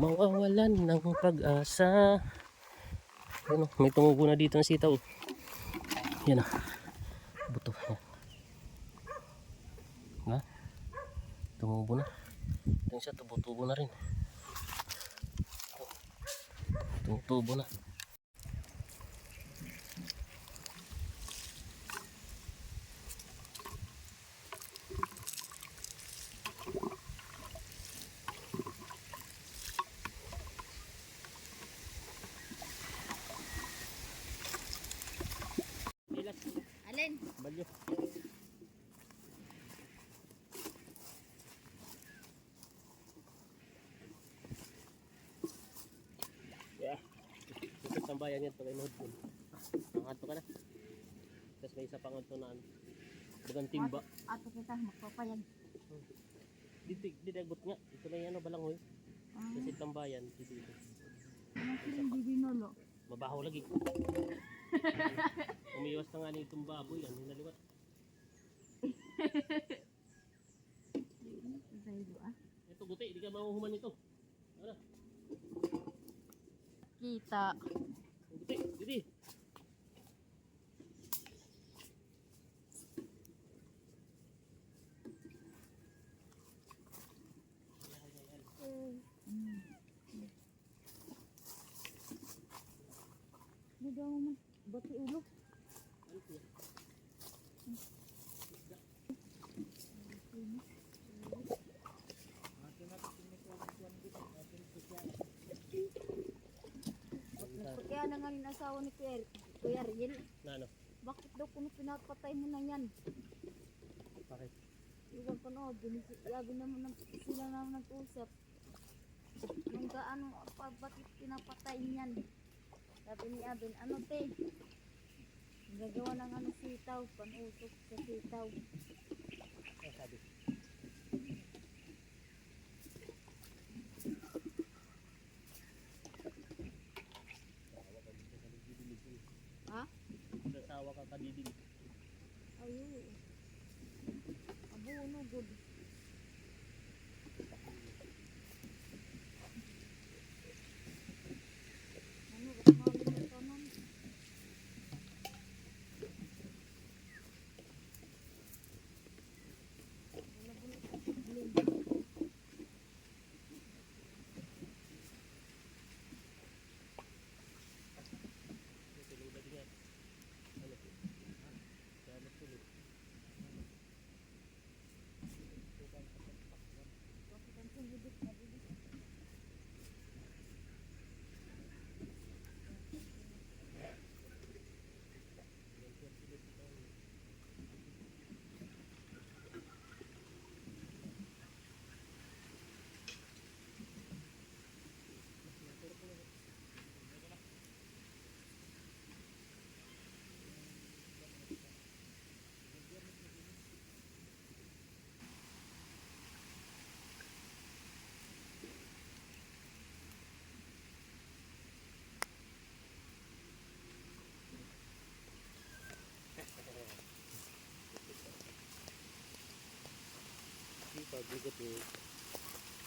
mawawalan ng pag-asa. Ano, may tumubo na dito ng sitaw. Yan ah. Buto. Yan. Na? Tumubo na. Ito yung isa, tubo-tubo na rin. Tumutubo na. Tambayan yan pag inuhod ko. Pangato ka na. Tapos may isa pang ato na ano. Bagang timba. Ato kita, magpapayag. Dito, dito agot nga. Ito na yan, ano, balanghoy. Ah, Kasi tambayan. Dito, dito. ano binolo? Mabaho lagi. Umiwas na nga ni itong baboy. Yan, hinaliwat. Ito, guti. Hindi ka mahuhuman ito. Ano? Kita. Guti, guti. Hindi mo. Bati ulo. Kaya na nga yung asawa ni Kuya, Kuya Riel, Na ano? bakit daw kung pinapatay mo na yan? Bakit? Iwan ko no, yabi naman ng, sila naman nag-usap. Nung gaano, pa, bakit pinapatay niyan? Sabi ni Abin, ano te? Gagawa ng ano sitaw, panusok sa sitaw. Ano sabi? Kadidig. Ayun. Abuno, good. Ano, ba't mga kanan? Wala ba na problem? Tulog na din yan. Ano? Kaya matulog. Bakit ang sumibit na bibit? Di pa, bigot eh. Nagbutik eh, sabi nga nito na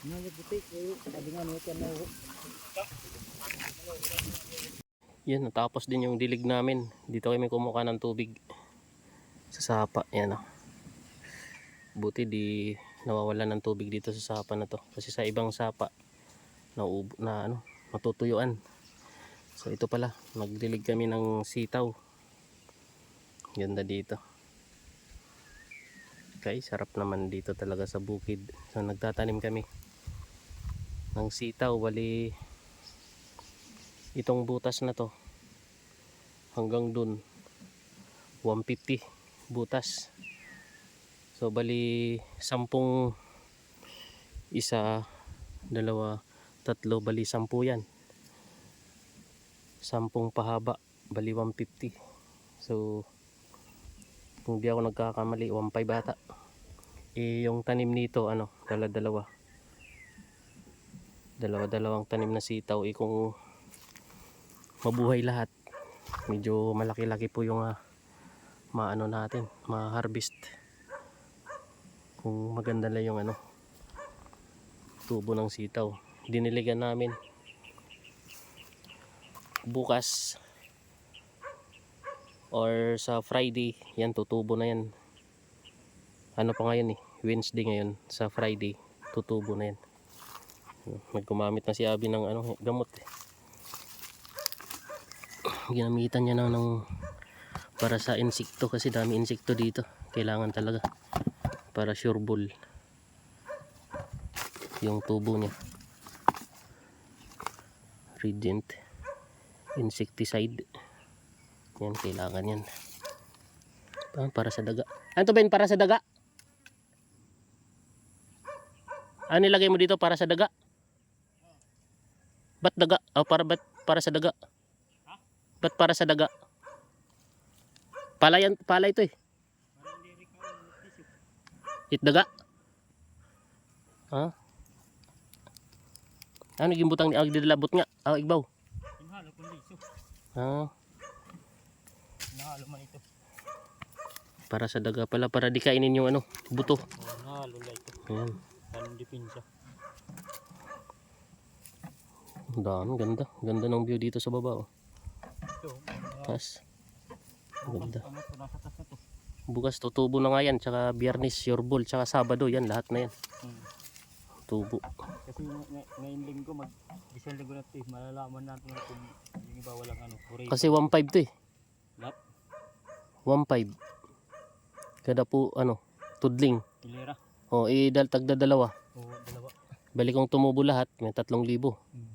Yan, natapos din yung dilig namin. Dito kami kumuha ng tubig. Sa sapa, yan o. Buti di nawawala ng tubig dito sa sapa na to. Kasi sa ibang sapa, na, na ano, matutuyuan. So ito pala, nagdilig kami ng sitaw. Ganda dito. Okay, sarap naman dito talaga sa bukid. So nagtatanim kami ng sitaw. Bali, itong butas na to hanggang dun 150 butas. So bali sampung isa dalawa tatlo bali sampu yan. Sampung pahaba bali 150 so kung di ako nagkakamali 1.5 bata eh yung tanim nito ano dala dalawa dalawa dalawang tanim na sitaw eh kung mabuhay lahat medyo malaki-laki po yung ah, maano natin ma-harvest kung maganda lang yung ano tubo ng sitaw diniligan namin. Bukas or sa Friday, yan tutubo na yan. Ano pa ngayon eh, Wednesday ngayon, sa Friday, tutubo na yan. Nagkumamit na si Abby ng ano, gamot eh. Ginamitan niya na ng para sa insekto kasi dami insekto dito. Kailangan talaga para sure ball yung tubo niya. Regent insecticide. Yan, kailangan yan. Pa- Para sa daga. Ano to Ben? Para sa daga? Ano nilagay mo dito para sa daga? Ba't daga? Oh, para, ba't para sa daga? Ba't para sa daga? Pala yan, pala ito eh. Itdaga? Ha? Ano gimbutang ni Agdi labot nga? Ah, igbaw. Inhalo kung liso. Ha? Inhalo man ito. Para sa daga pala para di kainin yung ano, buto. Inhalo lang ito. Ayan. Anong dipinsa? Ang dami, ganda. Ganda ng view dito sa baba oh. Mga Tas. Ganda. Bukas tutubo na nga yan, tsaka biyernes, yorbol, tsaka sabado, yan, lahat na yan. Hmm. Tubo. Kasi ng- ng- ngayon linggo, mag isang linggo na ito eh. Malalaman natin na kung yung iba walang ano. Puri. Kasi 1.5 to eh. Lap. 1.5. Kada po, ano, tudling. Hilera. O, idal, tagda dalawa. O dalawa. Balik kong tumubo lahat, may 3,000. Hmm.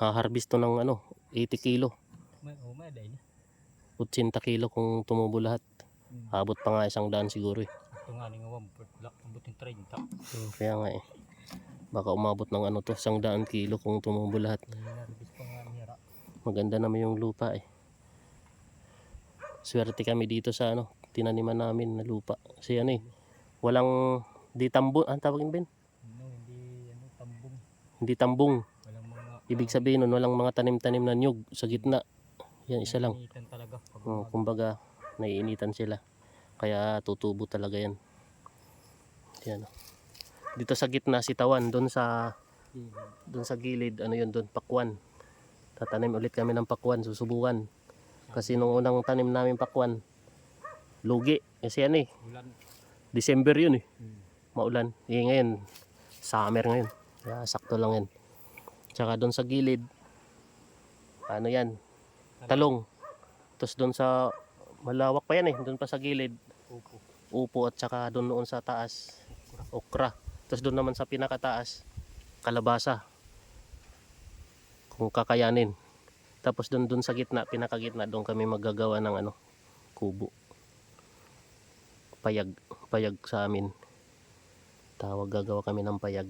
Ha-harvest to ng ano, 80 kilo. May, oh, may dahil. 80 kilo kung tumubo lahat. Hmm. Abot pa nga isang daan siguro eh. Ito nga nga one part. Lak, abot yung 30. Hmm, Kaya nga eh. Baka umabot ng ano to, isang daan kilo kung tumubo lahat. Maganda naman yung lupa eh. Swerte kami dito sa ano, tinaniman namin na lupa. Kasi ano eh, walang di tambon, ang tawagin Ben? No, hindi ano, tambong. Hindi tambong. Ibig sabihin nun, walang mga tanim-tanim na nyug sa gitna. Yan, isa lang. Initan talaga. Pag Oh, kumbaga, naiinitan sila. Kaya tutubo talaga yan. Yan. Dito sa gitna, sitawan, doon sa doon sa gilid, ano yun doon, pakwan. Tatanim ulit kami ng pakwan, susubukan. Kasi nung unang tanim namin pakwan, lugi. Kasi ano eh, Ulan. December yun eh, maulan. Eh ngayon, summer ngayon. Kaya sakto lang yan. Tsaka doon sa gilid, ano yan, talong. Tapos doon sa, malawak pa yan eh, doon pa sa gilid, Upo. upo at saka doon noon sa taas, okra. Tapos doon naman sa pinakataas, kalabasa. Kung kakayanin. Tapos doon doon sa gitna, pinakagitna, doon kami magagawa ng ano, kubo. Payag, payag sa amin. Tawag gagawa kami ng payag.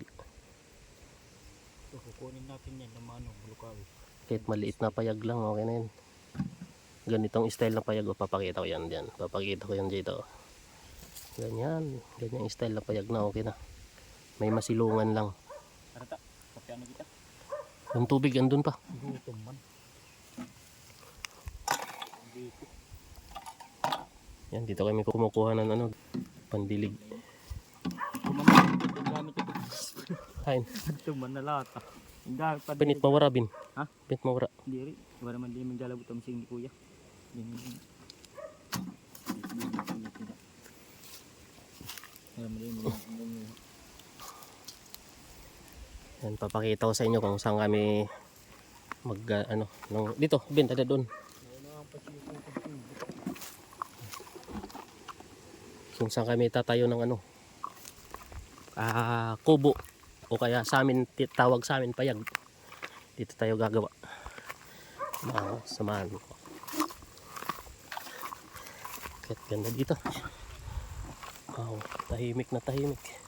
So, kukunin natin yan ng ano, bulukawi. Kahit maliit na payag lang, okay na yun. Ganitong style na payag, o, papakita ko yan dyan. Papakita ko yan dito. Ganyan, ganyan style na payag na, okay na. May masilungan lang. Tara ta. Kasi ano kita? Yung tubig andun pa. Gutom man. Dito. Yan, dito kami kumukuha ng ano, pandilig. Gamit ito. Kain. Ito man na lata. Pinit mawara, bin. Ha? Pinit mawara. Diri. Wala naman din maglalabot ang sing ni kuya. Yan papakita ko sa inyo kung saan kami mag, ah, ano, nung, dito, bin, tada doon. Kung saan kami tatayo ng ano, ah, kubo. O kaya sa amin, tawag sa amin payag. Dito tayo gagawa. Ah, samahan ko. Kahit ganda dito. Wow, tahimik na tahimik.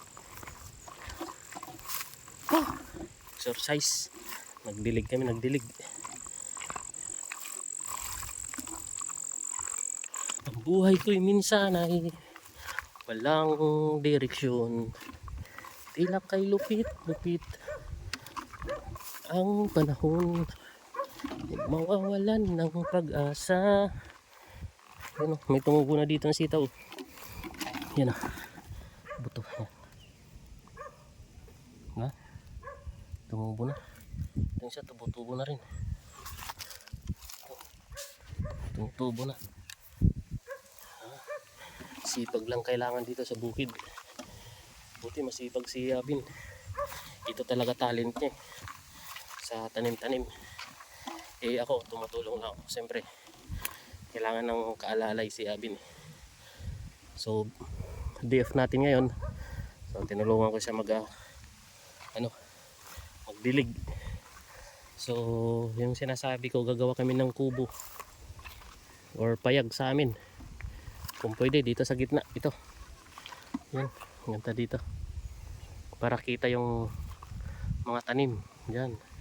exercise. Nagdilig kami, nagdilig. Ang buhay ko'y minsan ay walang direksyon. Tila kay lupit-lupit. Ang panahon mawawalan ng pag-asa. Ano, may tumubo na dito ng sitaw. Yan ah. Buto. Yan. nga tumubo na ito siya tubo-tubo na rin tumutubo na Ah, sipag lang kailangan dito sa bukid buti masipag si Abin. Ito talaga talent niya eh, sa tanim-tanim. Eh ako tumutulong lang ako. Siyempre kailangan ng kaalalay si Abin eh. so day natin ngayon. So tinulungan ko siya mag ah, ano magdilig. So yung sinasabi ko gagawa kami ng kubo or payag sa amin. Kung pwede dito sa gitna. Ito. Yan ganda dito. Para kita yung mga tanim. Yan